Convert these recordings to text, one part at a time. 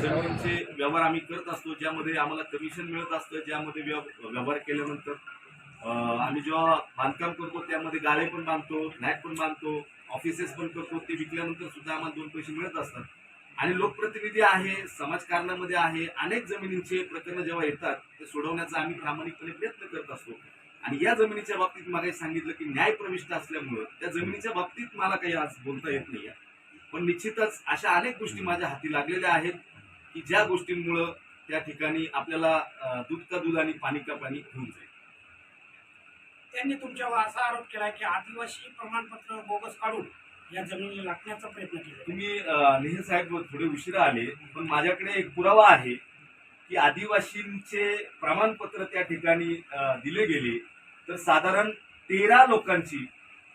जमिनीचे व्यवहार आम्ही करत असतो ज्यामध्ये आम्हाला कमिशन मिळत असतं ज्यामध्ये व्यवहार केल्यानंतर आम्ही जेव्हा बांधकाम करतो त्यामध्ये गाळे पण बांधतो फ्लॅट पण बांधतो ऑफिसेस पण करतो ते विकल्यानंतर सुद्धा आम्हाला दोन पैसे मिळत असतात. आणि लोकप्रतिनिधी आहे समाजकारणामध्ये आहे अनेक जमिनींचे प्रकरण जेव्हा येतात ते सोडवण्याचा आम्ही प्रामाणिकपणे प्रयत्न करत असतो. आणि या जमिनीच्या बाबतीत मला सांगितलं की न्याय प्रविष्ट असल्यामुळं त्या जमिनीच्या बाबतीत मला काही आज बोलता येत नाही पण निश्चितच अशा अनेक गोष्टी माझ्या हाती लागलेल्या आहेत की ज्या गोष्टींमुळं त्या ठिकाणी आपल्याला दूध का दूध आणि पाणी का पाणी होऊन जाईल. त्यांनी तुमच्यावर असा आरोप केला की आदिवासी प्रमाणपत्र बोगस काढून या जमिनीला लाटण्याचा प्रयत्न केला. तुम्ही नेहर साहेब थोडे उशिरा आले पण माझ्याकडे एक पुरावा आहे की आदिवासींचे प्रमाणपत्र त्या ठिकाणी दिले गेले. तर साधारण तेरा लोकांची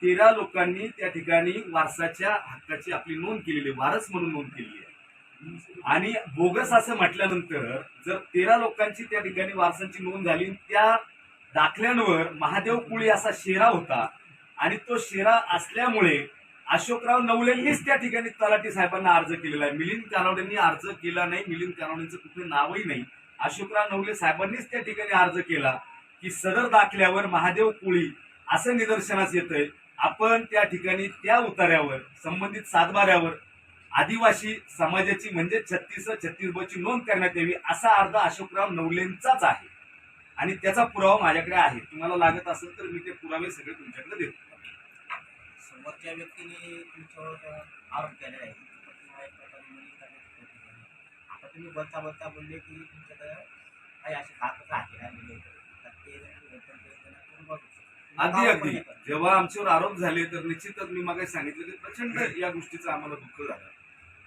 तेरा लोकांनी त्या ठिकाणी वारसाच्या हक्काची आपली नोंद केलेली आहे, वारस म्हणून नोंद केलेली आहे. आणि बोगस असं म्हटल्यानंतर जर तेरा लोकांची त्या ठिकाणी वारसांची नोंद झाली त्या दाखल्यांवर महादेव कुळी असा शेरा होता. आणि तो शेरा असल्यामुळे अशोकराव नवलेंनीच त्या ठिकाणी तलाठी साहेबांना अर्ज केलेला आहे. मिलिंद कानवडेंनी अर्ज केला नाही मिलिंद कानवडेंचं कुठे नावही नाही. अशोकराव नवले साहेबांनीच त्या ठिकाणी अर्ज केला की सदर दाखल्यावर महादेव कुळी असं निदर्शनास येतंय. आपण त्या ठिकाणी त्या उतार्यावर संबंधित सातबाऱ्यावर आदिवासी समाजाची म्हणजे छत्तीस छत्तीस नोंद करण्यात यावी असा अर्ज अशोकराव नवलेंचाच आहे. आणि त्याचा पुरावा माझ्याकडे आहे. तुम्हाला लागत असेल तर मी ते पुरावे सगळे तुमच्याकडे देतो. समोरच्या व्यक्तीने तुमच्यावर आरोप केले आहे आता तुम्ही बोलता बोलता बोलले की तुमच्याकडे काही असे कागद आहे अगदी अगदी. जेव्हा आमच्यावर आरोप झाले तर निश्चितच मी मागे सांगितलं की प्रचंड या गोष्टीचं आम्हाला दुःख झालं.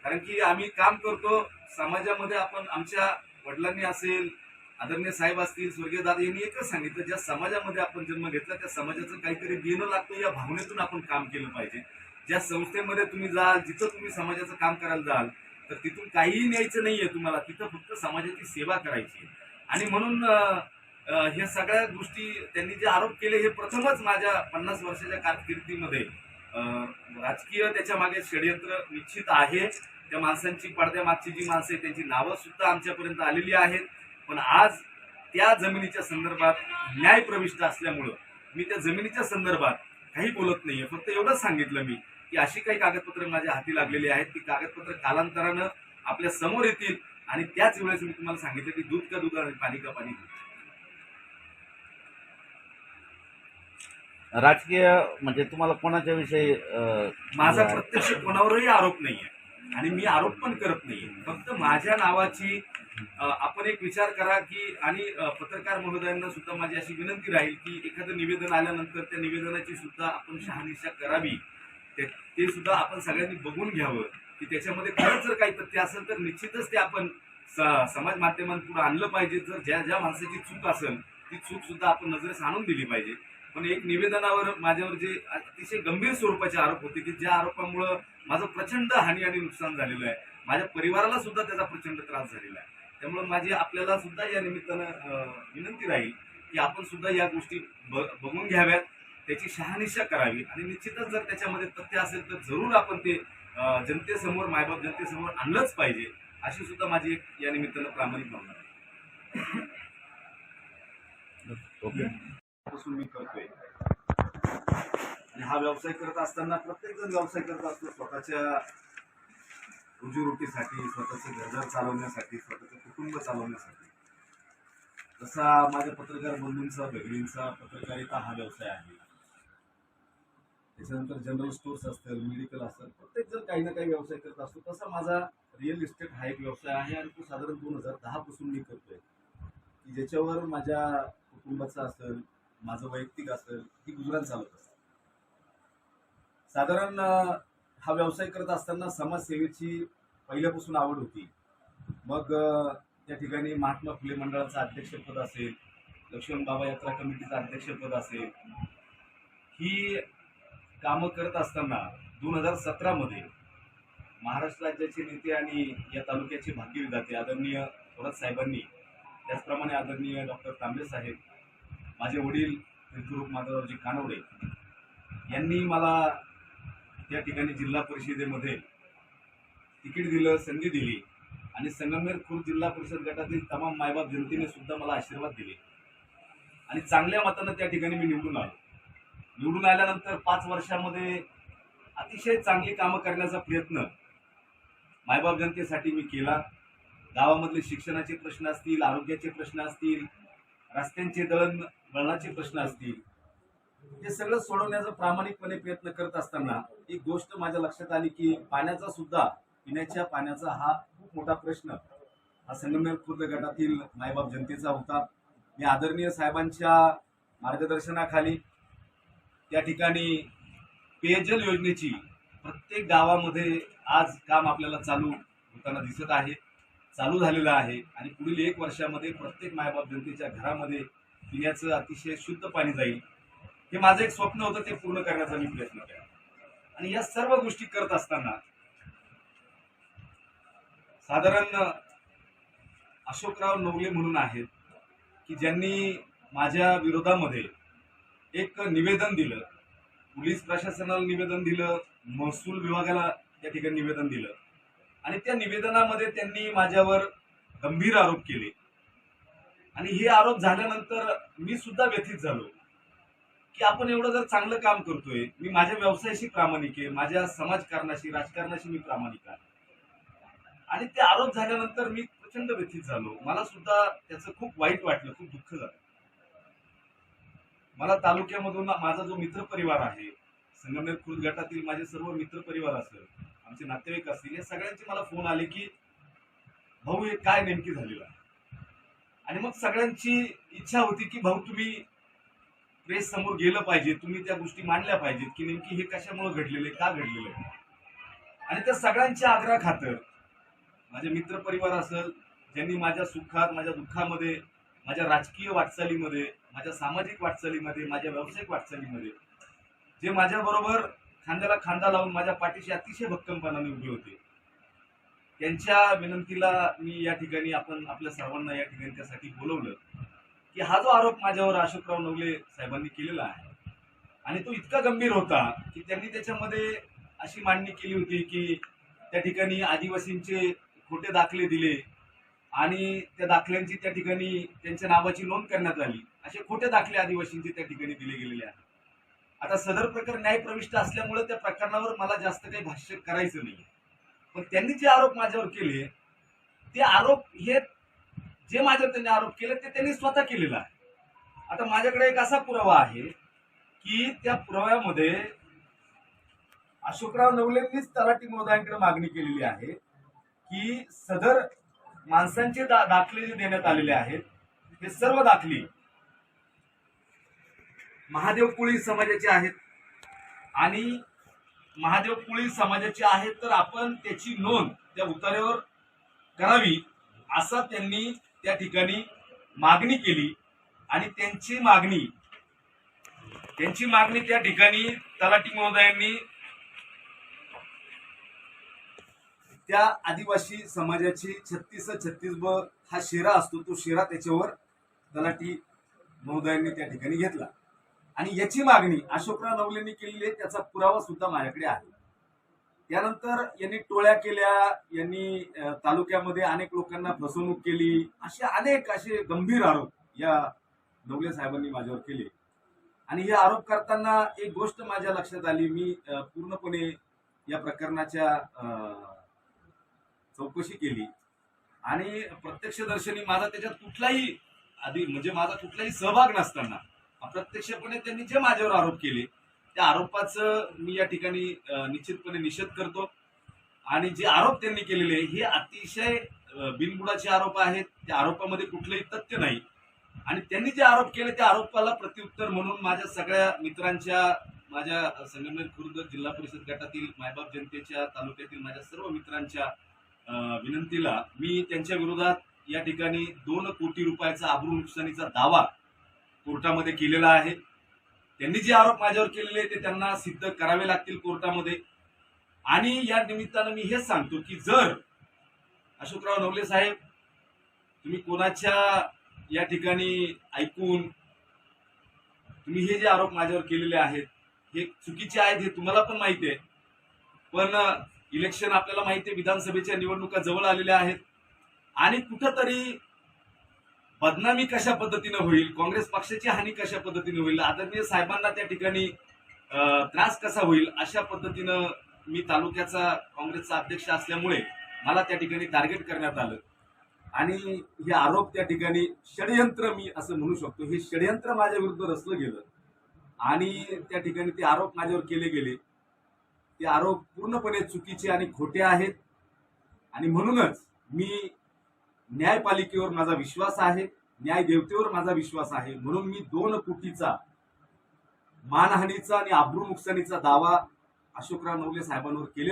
कारण की आम्ही काम करतो समाजामध्ये आपण आमच्या वडिलांनी असेल आदरणीय साहेब असतील स्वर्गीय दादा यांनी एकच सांगितलं ज्या समाजामध्ये आपण जन्म घेतला त्या समाजाचं काहीतरी देणं लागतं या भावनेतून आपण काम केलं पाहिजे. ज्या संस्थेमध्ये तुम्ही जाल जिथं तुम्ही समाजाचं काम करायला जाल तर तिथून काहीही न्यायचं नाहीये तुम्हाला. तिथं फक्त समाजाची सेवा करायची. आणि म्हणून अं, ह्या सगळ्या गोष्टी त्यांनी जे आरोप केले हे प्रथमच माझ्या पन्नास वर्षाच्या कारकिर्दीमध्ये. राजकीय त्याच्यामागे षडयंत्र निश्चित आहे. त्या माणसांची पडद्या मागची जी माणसं आहेत त्यांची नावं सुद्धा आमच्यापर्यंत आलेली आहेत. पण आज त्या जमिनीच्या संदर्भात न्याय प्रविष्ट असल्यामुळं मी त्या जमिनीच्या संदर्भात काही बोलत नाहीये. फक्त एवढंच सांगितलं मी की अशी काही कागदपत्र माझ्या हाती लागलेली आहेत. ती कागदपत्र कालांतरानं आपल्यासमोर येतील आणि त्याच वेळेस मी तुम्हाला सांगितलं की दूध का दूध आणि पाणी का पाणी राजकीय म्हणजे तुम्हाला कोणाच्या विषयी माझा म्हणजे प्रत्यक्ष कोणावरही आरोप नाहीये. आणि मी आरोप पण करत नाहीये. फक्त माझ्या नावाची आपण एक विचार करा की आणि पत्रकार महोदयांना सुद्धा माझी अशी विनंती राहील की एखादं निवेदन आल्यानंतर त्या निवेदनाची सुद्धा आपण शहानिशा करावी. ते सुद्धा आपण सगळ्यांनी बघून घ्यावं. की त्याच्यामध्ये खरंच जर काही तथ्य असेल तर निश्चितच ते आपण समाज माध्यमांपुढे आणलं पाहिजे. जर ज्या ज्या माणसाची चूक असेल ती चूक सुद्धा आपण नजरेस आणून दिली पाहिजे. पण एक निवेदनावर माझ्यावर जे अतिशय गंभीर स्वरूपाचे आरोप होते की ज्या आरोपामुळं माझं प्रचंड हानी आणि नुकसान झालेलं आहे. माझ्या परिवाराला सुद्धा त्याचा प्रचंड त्रास झालेला आहे. त्यामुळे माझी आपल्याला सुद्धा या निमित्तानं विनंती राहील की आपण सुद्धा या गोष्टी बघून घ्याव्यात त्याची शहानिशा करावी. आणि निश्चितच जर त्याच्यामध्ये तथ्य असेल तर जरूर आपण ते जनतेसमोर मायबाप जनतेसमोर आणलंच पाहिजे अशी सुद्धा माझी एक या निमित्तानं प्रामाणिक भावना आहे. ओके. पासून मी करतोय. आणि हा व्यवसाय करत असताना प्रत्येक जण व्यवसाय करत असतो. स्वतःच्या रोजीरोटीसाठी स्वतःचं घरदार चालवण्यासाठी स्वतःचं कुटुंब चालवण्यासाठी. तसा माझ्या पत्रकार बंधूंचा भगिनींचा पत्रकारिता हा व्यवसाय आहे. त्याच्यानंतर जनरल स्टोर्स असतील मेडिकल असतात प्रत्येक जण काही ना काही व्यवसाय करत असतो. तसा माझा रिअल इस्टेट हा एक व्यवसाय आहे आणि तो साधारण दोन हजार दहा पासून मी करतोय. की ज्याच्यावर माझ्या कुटुंबाचं असेल माझं वैयक्तिक असेल ही गुजरात चालत असते. साधारण हा व्यवसाय करत असताना समाजसेवेची पहिल्यापासून आवड होती. मग त्या ठिकाणी महात्मा फुले मंडळाचं अध्यक्षपद असेल लक्ष्मण बाबा यात्रा कमिटीचं अध्यक्षपद असेल ही कामं करत असताना दोन हजार सतरामध्ये महाराष्ट्र राज्याचे नेते आणि या तालुक्याचे भाग्यविधाते आदरणीय थोरात साहेबांनी त्याचप्रमाणे आदरणीय डॉक्टर तांबे साहेब माझे वडील तीर्थरूप माधवरावजी कानवडे यांनी मला त्या ठिकाणी जिल्हा परिषदेमध्ये तिकीट दिलं संधी दिली आणि संगमनेर खुर्द जिल्हा परिषद गटातील तमाम मायबाप जनतेने सुद्धा मला आशीर्वाद दिले. आणि चांगल्या मतानं त्या ठिकाणी मी निवडून आलो. निवडून आल्यानंतर पाच वर्षामध्ये अतिशय चांगली कामं करण्याचा प्रयत्न मायबाप जनतेसाठी मी केला. गावामधले शिक्षणाचे प्रश्न असतील आरोग्याचे प्रश्न असतील रस्त्यांचे दळण वळणाचे प्रश्न असतील. हे सगळं सोडवण्याचा प्रामाणिकपणे प्रयत्न करत असताना एक गोष्ट माझ्या लक्षात आली की पाण्याचा सुद्धा पिण्याच्या पाण्याचा हा खूप मोठा प्रश्न. हा संगमनेर खुर्द गटातील मायबाप जनतेचा होता. मी आदरणीय साहेबांच्या मार्गदर्शनाखाली त्या ठिकाणी पेयजल योजनेची प्रत्येक गावामध्ये आज काम आपल्याला चालू होताना दिसत आहे. चालू झालेलं आहे आणि पुढील एक वर्षामध्ये प्रत्येक मायबाप जनतेच्या घरामध्ये पिण्याचं अतिशय शुद्ध पाणी जाईल. हे माझं एक स्वप्न होतं ते पूर्ण करण्याचा मी प्रयत्न केला. आणि या सर्व गोष्टी करत असताना साधारण अशोकराव नवले म्हणून आहेत की ज्यांनी माझ्या विरोधामध्ये एक निवेदन दिलं पोलीस प्रशासनाला निवेदन दिलं महसूल विभागाला त्या ठिकाणी निवेदन दिलं. आणि त्या निवेदनामध्ये त्यांनी माझ्यावर गंभीर आरोप केले. आणि हे आरोप झाल्यानंतर मी सुद्धा व्यथित झालो. की आपण एवढं जर चांगलं काम करतोय मी माझ्या व्यवसायाशी प्रामाणिक आहे माझ्या समाजकारणाशी राजकारणाशी मी प्रामाणिक आहे. आणि ते आरोप झाल्यानंतर मी प्रचंड व्यथित झालो. मला सुद्धा त्याचं खूप वाईट वाटलं खूप दुःख झालं. मला तालुक्यामधून माझा जो मित्र परिवार आहे संगमनेर खुर्द गटातील माझे सर्व मित्र परिवार असेल आमचे नातेवाईक असतील या सगळ्यांचे मला फोन आले की भाऊ हे काय नेमकी झालेलं आहे? आणि मग सगळ्यांची इच्छा होती की भाऊ तुम्ही प्रेस समोर गेलं पाहिजे तुम्ही त्या गोष्टी मांडल्या पाहिजेत की नेमकी हे कशामुळे घडलेलं आहे का घडलेलं आहे? आणि त्या सगळ्यांच्या आग्रह खातर माझे मित्र परिवार असेल ज्यांनी माझ्या सुखात माझ्या दुःखामध्ये माझ्या राजकीय वाटचालीमध्ये माझ्या सामाजिक वाटचालीमध्ये माझ्या व्यावसायिक वाटचालीमध्ये जे माझ्या बरोबर खांद्याला खांदा लावून माझ्या पाठीशी अतिशय भक्कमपणाने उभे होते. त्यांच्या विनंतीला मी या ठिकाणी आपण आपल्या सर्वांना या ठिकाणी त्यासाठी बोलवलं की हा जो आरोप माझ्यावर अशोकराव नवले साहेबांनी केलेला आहे आणि तो इतका गंभीर होता की त्यांनी त्याच्यामध्ये अशी मांडणी केली होती की त्या ठिकाणी आदिवासींचे खोटे दाखले दिले आणि त्या दाखल्यांची त्या ठिकाणी त्यांच्या नावाची नोंद करण्यात आली. असे खोटे दाखले आदिवासींचे त्या ठिकाणी दिले गेलेले आहेत. आता सदर प्रकरण न्यायप्रविष्ट असल्यामुळे त्या प्रकरणावर मला जास्त काही भाष्य करायचं नाही पण त्यांनी जे आरोप माझ्यावर केले ते आरोप हे जे माझ्यावर त्यांनी आरोप केले ते त्यांनी स्वतः केलेला आहे. आता माझ्याकडे एक असा पुरावा आहे की त्या पुराव्यामध्ये अशोकराव नवलेंनीच तलाठी महोदयांकडे मागणी केलेली आहे की सदर माणसांचे दा दाखले जे देण्यात आलेले आहेत ते सर्व दाखले महादेव कुळी समाजाचे आहेत. आणि महादेव कुळी समाजाची आहेत तर आपण त्याची नोंद त्या उतार्यावर करावी असा त्यांनी त्या ठिकाणी मागणी केली. आणि त्यांची मागणी त्यांची मागणी त्या ठिकाणी तलाठी महोदयांनी त्या आदिवासी समाजाची छत्तीस छत्तीस ब हा शेरा असतो तो शेरा त्याच्यावर तलाठी महोदयांनी त्या ठिकाणी घेतला. आणि याची मागणी अशोकराव नवलेंनी केलेली आहे त्याचा पुरावा सुद्धा माझ्याकडे आहे. त्यानंतर यांनी टोळ्या केल्या यांनी तालुक्यामध्ये अनेक लोकांना फसवणूक केली असे अनेक असे गंभीर आरोप या नवले साहेबांनी माझ्यावर केले. आणि हे आरोप करताना एक गोष्ट माझ्या लक्षात आली मी पूर्णपणे या प्रकरणाच्या चौकशी केली. आणि प्रत्यक्षदर्शनी माझा त्याच्यात कुठलाही आधी म्हणजे माझा कुठलाही सहभाग नसताना अप्रत्यक्षपणे त्यांनी जे माझ्यावर आरोप केले त्या आरोपाचं मी या ठिकाणी निश्चितपणे निषेध करतो. आणि जे आरोप त्यांनी केलेले हे अतिशय बिनबुडाचे आरोप आहेत. त्या आरोपामध्ये कुठलंही तथ्य नाही. आणि त्यांनी जे आरोप केले त्या आरोपाला प्रत्युत्तर म्हणून माझ्या सगळ्या मित्रांच्या माझ्या संगमनेर खुर्द जिल्हा परिषद गटातील मायबाप जनतेच्या तालुक्यातील माझ्या सर्व मित्रांच्या विनंतीला मी त्यांच्या विरोधात या ठिकाणी दोन कोटी रुपयाचा आबरू नुकसानीचा दावा कोर्टामध्ये केलेला आहे. त्यांनी जे आरोप माझ्यावर केलेले ते त्यांना सिद्ध करावे लागतील कोर्टामध्ये. आणि या निमित्तानं मी हेच सांगतो की जर अशोकराव नवले साहेब तुम्ही कोणाच्या या ठिकाणी ऐकून तुम्ही हे जे आरोप माझ्यावर केलेले आहेत हे चुकीचे आहेत हे तुम्हाला पण माहिती आहे. पण इलेक्शन आपल्याला माहिती आहे विधानसभेच्या निवडणुका जवळ आलेल्या आहेत. आणि कुठंतरी बदनामी कशा पद्धतीनं होईल? काँग्रेस पक्षाची हानी कशा पद्धतीने होईल? आदरणीय साहेबांना त्या ठिकाणी त्रास कसा होईल? अशा पद्धतीनं मी तालुक्याचा काँग्रेसचा अध्यक्ष असल्यामुळे मला त्या ठिकाणी टार्गेट करण्यात आलं. आणि हे आरोप त्या ठिकाणी षडयंत्र मी असं म्हणू शकतो. हे षडयंत्र माझ्या विरुद्ध रचलं गेलं. आणि त्या ठिकाणी ते आरोप माझ्यावर केले गेले. ते आरोप पूर्णपणे चुकीचे आणि खोटे आहेत. आणि म्हणूनच मी न्यायपालिकेवर माझा विश्वास आहे न्याय देवतेवर माझा विश्वास आहे. म्हणून मी दोन कोटीचा मानहानीचा आणि आब्रू नुकसानीचा दावा अशोकराव नवले साहेबांवर केलेला